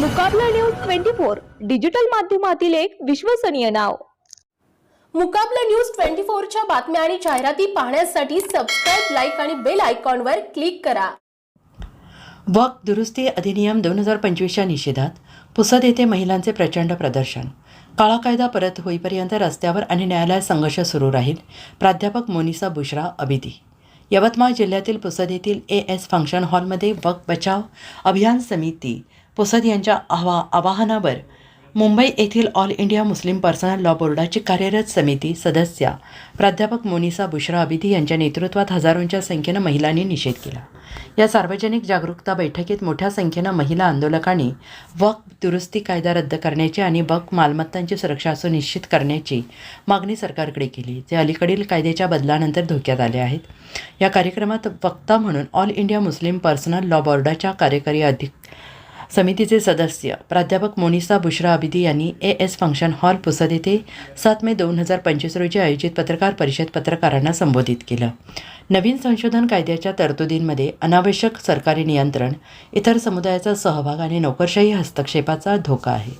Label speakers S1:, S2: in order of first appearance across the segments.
S1: Muqabla news twenty four digital माध्यमातील एक विश्वसनीय नाव.
S2: मुकाबला न्यूज ट्वेंटी फोरच्या बातम्या आणि जाहिराती पाहण्यासाठी सबस्क्राईब लाईक आणि बेल आयकॉनवर क्लिक करा.
S3: वक्फ दुरुस्ती अधिनियम दोन हजार पंचवीसच्या निषेधात पुसद येथे महिलांचे प्रचंड प्रदर्शन. काळा कायदा परत होईपर्यंत रस्त्यावर आणि न्यायालयात संघर्ष सुरू राहील प्राध्यापक मोनिसा बुशरा अबिदी यवतमाळ जिल्ह्यातील पुसद येथील ए एस फंक्शन हॉलमध्ये वक्फ बचाव अभियान समिती पुसद यांच्या आवा आवाहनावर मुंबई येथील All India Muslim Personal Law बोर्डाची कार्यरत समिती सदस्या प्राध्यापक मोनिसा बुश्रा अबिदी यांच्या नेतृत्वात हजारोंच्या संख्येनं महिलांनी निषेध केला. या सार्वजनिक जागरूकता बैठकीत मोठ्या संख्येनं महिला आंदोलकांनी वक्फ दुरुस्ती कायदा रद्द करण्याची आणि वक्फ मालमत्तांची सुरक्षा सुनिश्चित करण्याची मागणी सरकारकडे केली जे अलीकडील कायद्याच्या बदलानंतर धोक्यात आले आहेत. या कार्यक्रमात वक्ता म्हणून All India Muslim Personal Law बोर्डाच्या कार्यकारी अधिक समितीचे सदस्य. प्राध्यापक मोनिसा बुशरा अबिदी यांनी A S function hall Pusad येथे सात मे दोन हजार पंचवीस रोजी आयोजित पत्रकार परिषद पत्रकारांना संबोधित केलं. नवीन संशोधन कायद्याच्या तरतुदींमध्ये अनावश्यक सरकारी नियंत्रण इतर समुदायाचा सहभाग आणि नोकरशाही हस्तक्षेपाचा धोका आहे.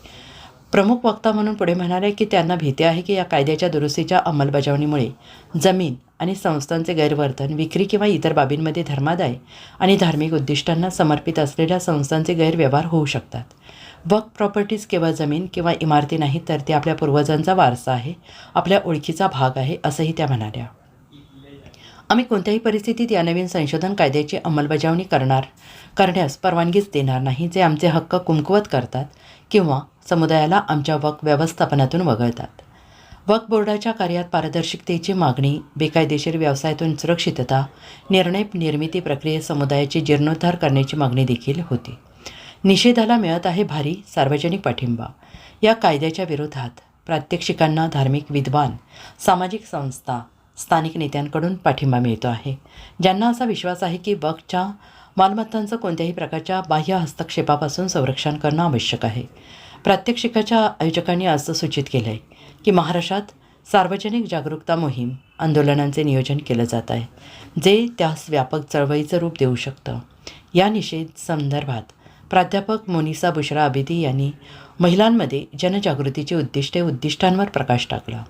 S3: प्रमुख वक्ता म्हणून पुढे म्हणाले की त्यांना भीती आहे की या कायद्याच्या दुरुस्तीच्या अंमलबजावणीमुळे जमीन आणि संस्थांचे गैरवर्तन विक्री किंवा इतर बाबींमध्ये धर्मादाय आणि धार्मिक उद्दिष्टांना समर्पित असलेल्या संस्थांचे गैरव्यवहार होऊ शकतात. वक प्रॉपर्टीज केवळ जमीन किंवा इमारती नाहीत तर ते आपल्या पूर्वजांचा वारसा आहे आपल्या ओळखीचा भाग आहे असंही त्या म्हणाल्या. आम्ही कोणत्याही परिस्थितीत या नवीन संशोधन कायद्याची अंमलबजावणी करणार करण्यास परवानगीच देणार नाही जे आमचे हक्क कुमकुवत करतात किंवा समुदायाला आमच्या वक व्यवस्थापनातून वगळतात. वक बोर्डाच्या कार्यात पारदर्शकतेची मागणी बेकायदेशीर व्यवसायातून सुरक्षितता निर्णय निर्मिती प्रक्रियेत समुदायाची जीर्णोद्धार करण्याची मागणी देखील होती. निषेधाला मिळत आहे भारी सार्वजनिक पाठिंबा. या कायद्याच्या विरोधात प्रात्यक्षिकांना धार्मिक विद्वान सामाजिक संस्था स्थानिक नेत्यांकडून पाठिंबा मिळतो आहे. ज्यांना असा विश्वास आहे की वक्फच्या मालमत्तांचं कोणत्याही प्रकारच्या बाह्य हस्तक्षेपापासून संरक्षण करणं आवश्यक आहे. प्रात्यक्षिकाच्या आयोजकांनी असं सूचित केलं आहे की महाराष्ट्रात सार्वजनिक जागरूकता मोहीम आंदोलनांचे नियोजन केलं जात आहे जे त्यास व्यापक चळवळीचं रूप देऊ शकतं. या निषेध संदर्भात प्राध्यापक मोनिसा बुशरा अबिदी यांनी महिलांमध्ये जनजागृतीची उद्दिष्टे उद्दिष्टांवर प्रकाश टाकला.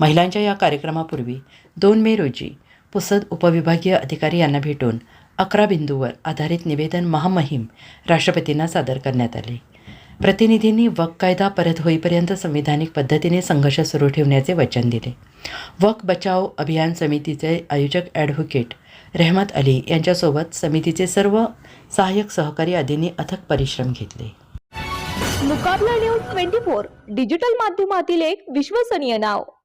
S3: महिलांच्या या कार्यक्रमापूर्वी दोन मे रोजी पुसद उपविभागीय अधिकारी यांना भेटून अकरा बिंदूवर आधारित निवेदन महामहिम राष्ट्रपतींना सादर करण्यात आले. प्रतिनिधींनी वक कायदा परत होईपर्यंत संविधानिक पद्धतीने संघर्ष सुरू ठेवण्याचे वचन दिले. वक बचाव अभियान समितीचे आयोजक ॲडव्होकेट रहमत अली यांच्यासोबत समितीचे सर्व सहाय्यक सहकारी आदींनी अथक परिश्रम घेतले.
S1: Muqabla news twenty four digital माध्यमातील एक विश्वसनीय नाव.